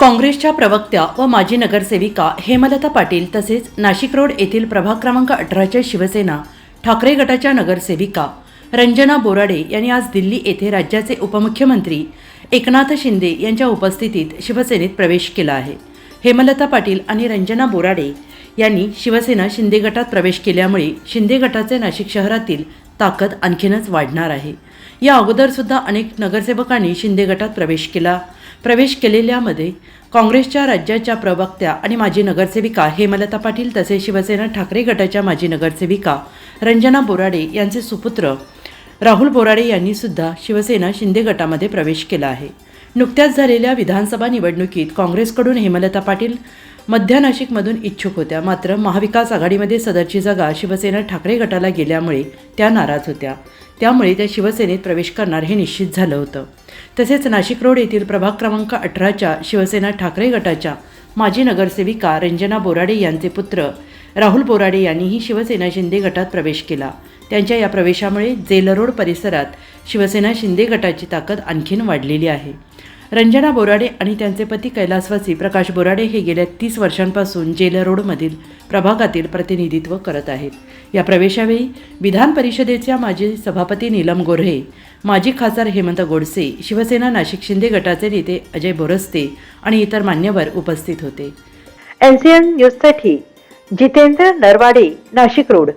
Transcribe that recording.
काँग्रेसच्या प्रवक्त्या व माजी नगरसेविका हेमलता पाटील तसेच नाशिक रोड येथील प्रभाग क्रमांक अठराच्या शिवसेना ठाकरे गटाच्या नगरसेविका रंजना बोराडे यांनी आज दिल्ली येथे राज्याचे उपमुख्यमंत्री एकनाथ शिंदे यांच्या उपस्थितीत शिवसेनेत प्रवेश केला आहे. हेमलता पाटील आणि रंजना बोराडे यांनी शिवसेना शिंदे गटात प्रवेश केल्यामुळे शिंदे गटाचे नाशिक शहरातील ताकद आणखीनच वाढणार आहे. या अगोदरसुद्धा अनेक नगरसेवकांनी शिंदे गटात प्रवेश केला. प्रवेश केलेल्यामध्ये काँग्रेसच्या राज्याच्या प्रवक्त्या आणि माजी नगरसेविका हेमलता पाटील तसेच शिवसेना ठाकरे गटाच्या माजी नगरसेविका रंजना बोराडे यांचे सुपुत्र राहुल बोराडे यांनी सुद्धा शिवसेना शिंदे गटामध्ये प्रवेश केला आहे. नुकत्याच झालेल्या विधानसभा निवडणुकीत काँग्रेसकडून हेमलता पाटील मध्य नाशिकमधून इच्छुक होत्या. मात्र महाविकास आघाडीमध्ये सदरची जागा शिवसेना ठाकरे गटाला गेल्यामुळे त्या नाराज होत्या. त्यामुळे त्या शिवसेनेत प्रवेश करणार हे निश्चित झालं होतं. तसेच नाशिक रोड येथील प्रभाग क्रमांक अठराच्या शिवसेना ठाकरे गटाच्या माजी नगरसेविका रंजना बोराडे यांचे पुत्र राहुल बोराडे यांनीही शिवसेना शिंदे गटात प्रवेश केला. त्यांच्या या प्रवेशामुळे जेलरोड परिसरात शिवसेना शिंदे गटाची ताकद आणखीन वाढलेली आहे. रंजना बोराडे आणि त्यांचे पती कैलासवासी प्रकाश बोराडे हे गेल्या तीस वर्षांपासून जेल रोडमधील प्रभागातील प्रतिनिधित्व करत आहेत. या प्रवेशावेळी विधान परिषदेच्या माजी सभापती नीलम गोऱ्हे माजी खासदार हेमंत गोडसे शिवसेना नाशिक शिंदे गटाचे नेते अजय बोरस्ते आणि इतर मान्यवर उपस्थित होते. एन न्यूजसाठी जितेंद्र नरवाडे नाशिक रोड.